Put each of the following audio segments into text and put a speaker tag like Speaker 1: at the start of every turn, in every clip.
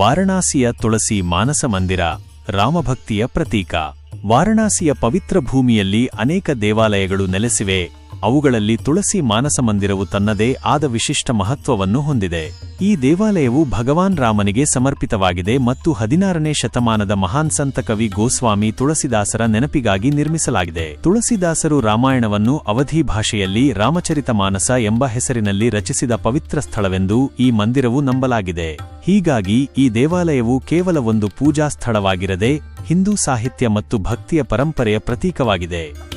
Speaker 1: ವಾರಣಾಸಿಯ ತುಳಸಿ ಮಾನಸ ಮಂದಿರ, ರಾಮಭಕ್ತಿಯ ಪ್ರತೀಕ. ವಾರಣಾಸಿಯ ಪವಿತ್ರ ಭೂಮಿಯಲ್ಲಿ ಅನೇಕ ದೇವಾಲಯಗಳು ನೆಲೆಸಿವೆ. ಅವುಗಳಲ್ಲಿ ತುಳಸಿ ಮಾನಸ ಮಂದಿರವು ತನ್ನದೇ ಆದ ವಿಶಿಷ್ಟ ಮಹತ್ವವನ್ನು ಹೊಂದಿದೆ. ಈ ದೇವಾಲಯವು ಭಗವಾನ್ ರಾಮನಿಗೆ ಸಮರ್ಪಿತವಾಗಿದೆ ಮತ್ತು ಹದಿನಾರನೇ ಶತಮಾನದ ಮಹಾನ್ ಸಂತ ಕವಿ ಗೋಸ್ವಾಮಿ ತುಳಸಿದಾಸರ ನೆನಪಿಗಾಗಿ ನಿರ್ಮಿಸಲಾಗಿದೆ. ತುಳಸಿದಾಸರು ರಾಮಾಯಣವನ್ನು ಅವಧಿ ಭಾಷೆಯಲ್ಲಿ ರಾಮಚರಿತ ಮಾನಸ ಎಂಬ ಹೆಸರಿನಲ್ಲಿ ರಚಿಸಿದ ಪವಿತ್ರ ಸ್ಥಳವೆಂದು ಈ ಮಂದಿರವು ನಂಬಲಾಗಿದೆ. ಹೀಗಾಗಿ ಈ ದೇವಾಲಯವು ಕೇವಲ ಒಂದು ಪೂಜಾ ಸ್ಥಳವಾಗಿರದೆ ಹಿಂದೂ ಸಾಹಿತ್ಯ ಮತ್ತು ಭಕ್ತಿಯ ಪರಂಪರೆಯ ಪ್ರತೀಕವಾಗಿದೆ.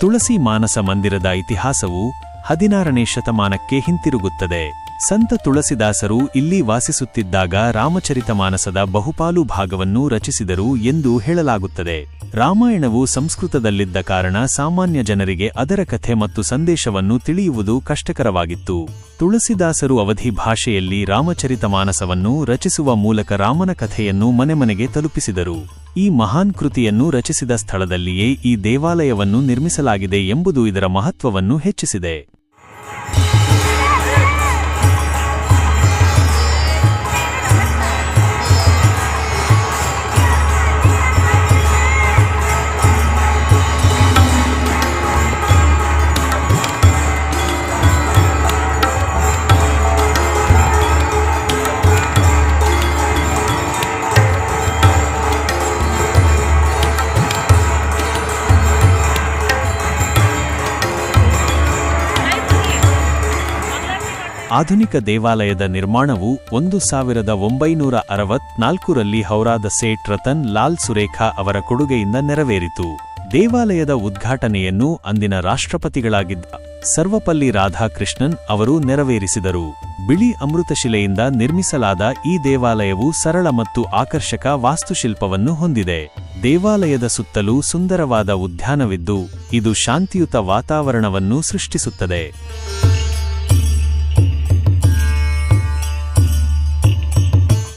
Speaker 1: ತುಳಸಿ ಮಾನಸ ಮಂದಿರದ ಇತಿಹಾಸವು ಹದಿನಾರನೇ ಶತಮಾನಕ್ಕೆ ಹಿಂತಿರುಗುತ್ತದೆ. ಸಂತ ತುಳಸಿದಾಸರು ಇಲ್ಲಿ ವಾಸಿಸುತ್ತಿದ್ದಾಗ ರಾಮಚರಿತ ಮಾನಸದ ಬಹುಪಾಲು ಭಾಗವನ್ನು ರಚಿಸಿದರು ಎಂದು ಹೇಳಲಾಗುತ್ತದೆ. ರಾಮಾಯಣವು ಸಂಸ್ಕೃತದಲ್ಲಿದ್ದ ಕಾರಣ ಸಾಮಾನ್ಯ ಜನರಿಗೆ ಅದರ ಕಥೆ ಮತ್ತು ಸಂದೇಶವನ್ನು ತಿಳಿಯುವುದು ಕಷ್ಟಕರವಾಗಿತ್ತು. ತುಳಸಿದಾಸರು ಅವಧಿ ಭಾಷೆಯಲ್ಲಿ ರಾಮಚರಿತ ಮಾನಸವನ್ನು ರಚಿಸುವ ಮೂಲಕ ರಾಮನ ಕಥೆಯನ್ನು ಮನೆಮನೆಗೆ ತಲುಪಿಸಿದರು. ಈ ಮಹಾನ್ ಕೃತಿಯನ್ನು ರಚಿಸಿದ ಸ್ಥಳದಲ್ಲಿಯೇ ಈ ದೇವಾಲಯವನ್ನು ನಿರ್ಮಿಸಲಾಗಿದೆ ಎಂಬುದು ಇದರ ಮಹತ್ವವನ್ನು ಹೆಚ್ಚಿಸಿದೆ. ಆಧುನಿಕ ದೇವಾಲಯದ ನಿರ್ಮಾಣವು ಒಂದು ಸಾವಿರದ ಒಂಬೈನೂರ ಅರವತ್ನಾಲ್ಕರಲ್ಲಿ ಹೌರಾದ ಸೇಠ್ ರತನ್ ಲಾಲ್ ಸುರೇಖಾ ಅವರ ಕೊಡುಗೆಯಿಂದ ನೆರವೇರಿತು. ದೇವಾಲಯದ ಉದ್ಘಾಟನೆಯನ್ನು ಅಂದಿನ ರಾಷ್ಟ್ರಪತಿಗಳಾಗಿದ್ದ ಸರ್ವಪಲ್ಲಿ ರಾಧಾಕೃಷ್ಣನ್ ಅವರು ನೆರವೇರಿಸಿದರು. ಬಿಳಿ ಅಮೃತಶಿಲೆಯಿಂದ ನಿರ್ಮಿಸಲಾದ ಈ ದೇವಾಲಯವು ಸರಳ ಮತ್ತು ಆಕರ್ಷಕ ವಾಸ್ತುಶಿಲ್ಪವನ್ನು ಹೊಂದಿದೆ. ದೇವಾಲಯದ ಸುತ್ತಲೂ ಸುಂದರವಾದ ಉದ್ಯಾನವಿದ್ದು, ಇದು ಶಾಂತಿಯುತ ವಾತಾವರಣವನ್ನು ಸೃಷ್ಟಿಸುತ್ತದೆ.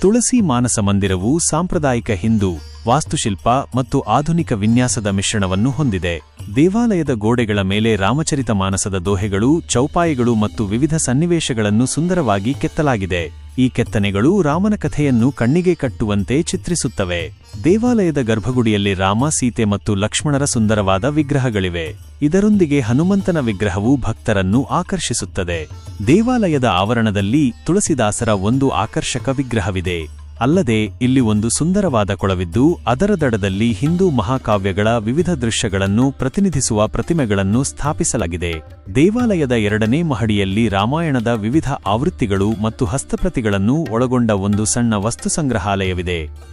Speaker 1: ತುಳಸಿ ಮಾನಸ ಮಂದಿರವು ಸಾಂಪ್ರದಾಯಿಕ ಹಿಂದೂ, ವಾಸ್ತುಶಿಲ್ಪ ಮತ್ತು ಆಧುನಿಕ ವಿನ್ಯಾಸದ ಮಿಶ್ರಣವನ್ನು ಹೊಂದಿದೆ. ದೇವಾಲಯದ ಗೋಡೆಗಳ ಮೇಲೆ ರಾಮಚರಿತ ಮಾನಸದ ದೋಹೆಗಳು, ಚೌಪಾಯಿಗಳು ಮತ್ತು ವಿವಿಧ ಸನ್ನಿವೇಶಗಳನ್ನು ಸುಂದರವಾಗಿ ಕೆತ್ತಲಾಗಿದೆ. ಈ ಕೆತ್ತನೆಗಳು ರಾಮನ ಕಥೆಯನ್ನು ಕಣ್ಣಿಗೆ ಕಟ್ಟುವಂತೆ ಚಿತ್ರಿಸುತ್ತವೆ. ದೇವಾಲಯದ ಗರ್ಭಗುಡಿಯಲ್ಲಿ ರಾಮ, ಸೀತೆ ಮತ್ತು ಲಕ್ಷ್ಮಣರ ಸುಂದರವಾದ ವಿಗ್ರಹಗಳಿವೆ. ಇದರೊಂದಿಗೆ ಹನುಮಂತನ ವಿಗ್ರಹವು ಭಕ್ತರನ್ನು ಆಕರ್ಷಿಸುತ್ತದೆ. ದೇವಾಲಯದ ಆವರಣದಲ್ಲಿ ತುಳಸಿದಾಸರ ಒಂದು ಆಕರ್ಷಕ ವಿಗ್ರಹವಿದೆ. ಅಲ್ಲದೆ ಇಲ್ಲಿ ಒಂದು ಸುಂದರವಾದ ಕೊಳವಿದ್ದು ಅದರ ದಡದಲ್ಲಿ ಹಿಂದೂ ಮಹಾಕಾವ್ಯಗಳ ವಿವಿಧ ದೃಶ್ಯಗಳನ್ನು ಪ್ರತಿನಿಧಿಸುವ ಪ್ರತಿಮೆಗಳನ್ನು ಸ್ಥಾಪಿಸಲಾಗಿದೆ. ದೇವಾಲಯದ ಎರಡನೇ ಮಹಡಿಯಲ್ಲಿ ರಾಮಾಯಣದ ವಿವಿಧ ಆವೃತ್ತಿಗಳು ಮತ್ತು ಹಸ್ತಪ್ರತಿಗಳನ್ನು ಒಳಗೊಂಡ ಒಂದು ಸಣ್ಣ ವಸ್ತು ಸಂಗ್ರಹಾಲಯವಿದೆ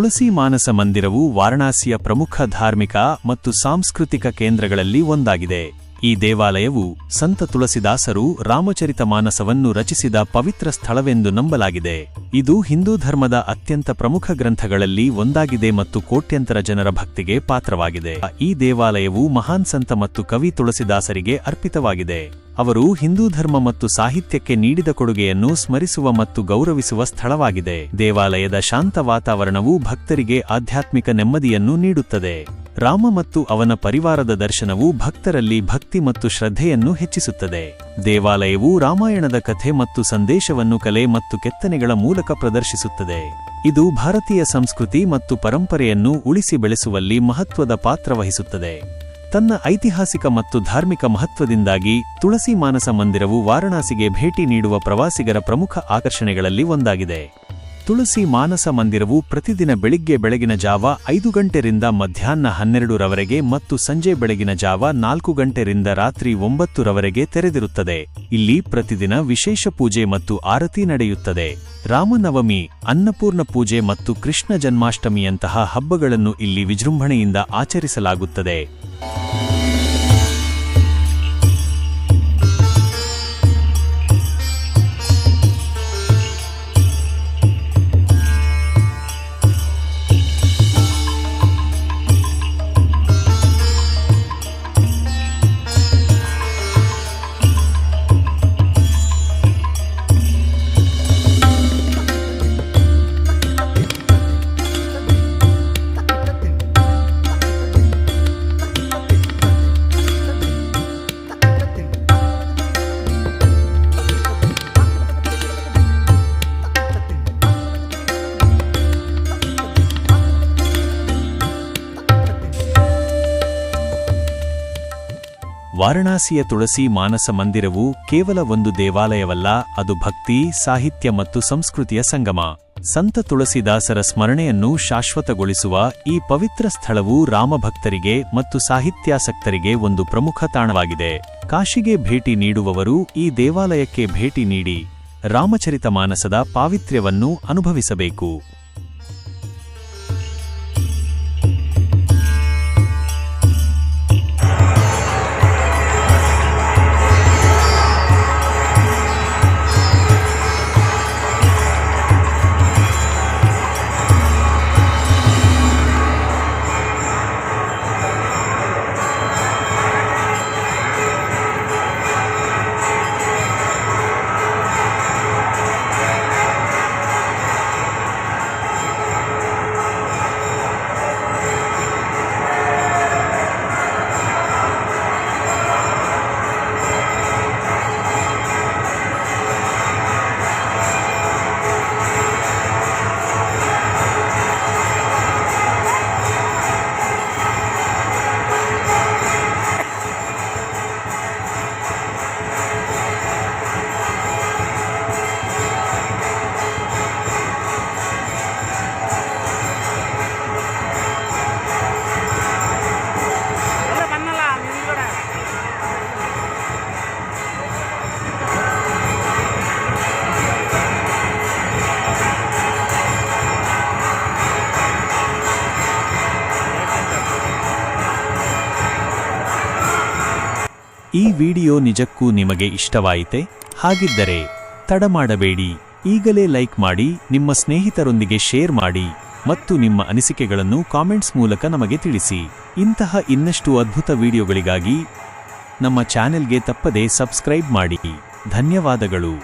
Speaker 1: ತುಳಸಿ ಮಾನಸ ಮಂದಿರವು ವಾರಣಾಸಿಯ ಪ್ರಮುಖ ಧಾರ್ಮಿಕ ಮತ್ತು ಸಾಂಸ್ಕೃತಿಕ ಕೇಂದ್ರಗಳಲ್ಲಿ ಒಂದಾಗಿದೆ. ಈ ದೇವಾಲಯವು ಸಂತ ತುಳಸಿದಾಸರು ರಾಮಚರಿತ ಮಾನಸವನ್ನು ರಚಿಸಿದ ಪವಿತ್ರ ಸ್ಥಳವೆಂದು ನಂಬಲಾಗಿದೆ. ಇದು ಹಿಂದೂ ಧರ್ಮದ ಅತ್ಯಂತ ಪ್ರಮುಖ ಗ್ರಂಥಗಳಲ್ಲಿ ಒಂದಾಗಿದೆ ಮತ್ತು ಕೋಟ್ಯಂತರ ಜನರ ಭಕ್ತಿಗೆ ಪಾತ್ರವಾಗಿದೆ. ಈ ದೇವಾಲಯವು ಮಹಾನ್ ಸಂತ ಮತ್ತು ಕವಿ ತುಳಸಿದಾಸರಿಗೆ ಅರ್ಪಿತವಾಗಿದೆ. ಅವರು ಹಿಂದೂ ಧರ್ಮ ಮತ್ತು ಸಾಹಿತ್ಯಕ್ಕೆ ನೀಡಿದ ಕೊಡುಗೆಯನ್ನು ಸ್ಮರಿಸುವ ಮತ್ತು ಗೌರವಿಸುವ ಸ್ಥಳವಾಗಿದೆ. ದೇವಾಲಯದ ಶಾಂತ ವಾತಾವರಣವು ಭಕ್ತರಿಗೆ ಆಧ್ಯಾತ್ಮಿಕ ನೆಮ್ಮದಿಯನ್ನು ನೀಡುತ್ತದೆ. ರಾಮ ಮತ್ತು ಅವನ ಪರಿವಾರದ ದರ್ಶನವು ಭಕ್ತರಲ್ಲಿ ಭಕ್ತಿ ಮತ್ತು ಶ್ರದ್ಧೆಯನ್ನು ಹೆಚ್ಚಿಸುತ್ತದೆ. ದೇವಾಲಯವು ರಾಮಾಯಣದ ಕಥೆ ಮತ್ತು ಸಂದೇಶವನ್ನು ಕಲೆ ಮತ್ತು ಕೆತ್ತನೆಗಳ ಮೂಲಕ ಪ್ರದರ್ಶಿಸುತ್ತದೆ. ಇದು ಭಾರತೀಯ ಸಂಸ್ಕೃತಿ ಮತ್ತು ಪರಂಪರೆಯನ್ನು ಉಳಿಸಿ ಬೆಳೆಸುವಲ್ಲಿ ಮಹತ್ವದ ಪಾತ್ರ ವಹಿಸುತ್ತದೆ. ತನ್ನ ಐತಿಹಾಸಿಕ ಮತ್ತು ಧಾರ್ಮಿಕ ಮಹತ್ವದಿಂದಾಗಿ ತುಳಸಿ ಮಾನಸ ಮಂದಿರವು ವಾರಣಾಸಿಗೆ ಭೇಟಿ ನೀಡುವ ಪ್ರವಾಸಿಗರ ಪ್ರಮುಖ ಆಕರ್ಷಣೆಗಳಲ್ಲಿ ಒಂದಾಗಿದೆ. ತುಳಸಿ ಮಾನಸ ಮಂದಿರವು ಪ್ರತಿದಿನ ಬೆಳಿಗ್ಗೆ ಬೆಳಗಿನ ಜಾವ ಐದು ಗಂಟೆರಿಂದ ಮಧ್ಯಾಹ್ನ ಹನ್ನೆರಡರವರೆಗೆ ಮತ್ತು ಸಂಜೆ ಬೆಳಗಿನ ಜಾವ ನಾಲ್ಕು ಗಂಟೆರಿಂದ ರಾತ್ರಿ ಒಂಬತ್ತುರವರೆಗೆ ತೆರೆದಿರುತ್ತದೆ. ಇಲ್ಲಿ ಪ್ರತಿದಿನ ವಿಶೇಷ ಪೂಜೆ ಮತ್ತು ಆರತಿ ನಡೆಯುತ್ತದೆ. ರಾಮನವಮಿ, ಅನ್ನಪೂರ್ಣ ಪೂಜೆ ಮತ್ತು ಕೃಷ್ಣ ಜನ್ಮಾಷ್ಟಮಿಯಂತಹ ಹಬ್ಬಗಳನ್ನು ಇಲ್ಲಿ ವಿಜೃಂಭಣೆಯಿಂದ ಆಚರಿಸಲಾಗುತ್ತದೆ. ವಾರಣಾಸಿಯ ತುಳಸಿ ಮಾನಸ ಮಂದಿರವು ಕೇವಲ ಒಂದು ದೇವಾಲಯವಲ್ಲ, ಅದು ಭಕ್ತಿ, ಸಾಹಿತ್ಯ ಮತ್ತು ಸಂಸ್ಕೃತಿಯ ಸಂಗಮ. ಸಂತ ತುಳಸಿದಾಸರ ಸ್ಮರಣೆಯನ್ನು ಶಾಶ್ವತಗೊಳಿಸುವ ಈ ಪವಿತ್ರ ಸ್ಥಳವು ರಾಮಭಕ್ತರಿಗೆ ಮತ್ತು ಸಾಹಿತ್ಯಾಸಕ್ತರಿಗೆ ಒಂದು ಪ್ರಮುಖ ತಾಣವಾಗಿದೆ. ಕಾಶಿಗೆ ಭೇಟಿ ನೀಡುವವರು ಈ ದೇವಾಲಯಕ್ಕೆ ಭೇಟಿ ನೀಡಿ ರಾಮಚರಿತ ಮಾನಸದ ಪಾವಿತ್ರ್ಯವನ್ನು ಅನುಭವಿಸಬೇಕು. ಈ ವಿಡಿಯೋ ನಿಜಕ್ಕೂ ನಿಮಗೆ ಇಷ್ಟವಾಯಿತೆ? ಹಾಗಿದ್ದರೆ ತಡ ಮಾಡಬೇಡಿ. ಈಗಲೇ ಲೈಕ್ ಮಾಡಿ, ನಿಮ್ಮ ಸ್ನೇಹಿತರೊಂದಿಗೆ ಶೇರ್ ಮಾಡಿ ಮತ್ತು ನಿಮ್ಮ ಅನಿಸಿಕೆಗಳನ್ನು ಕಾಮೆಂಟ್ಸ್ ಮೂಲಕ ನಮಗೆ ತಿಳಿಸಿ. ಇಂತಹ ಇನ್ನಷ್ಟು ಅದ್ಭುತ ವಿಡಿಯೋಗಳಿಗಾಗಿ ನಮ್ಮ ಚಾನೆಲ್ಗೆ ತಪ್ಪದೇ ಸಬ್ಸ್ಕ್ರೈಬ್ ಮಾಡಿ. ಧನ್ಯವಾದಗಳು.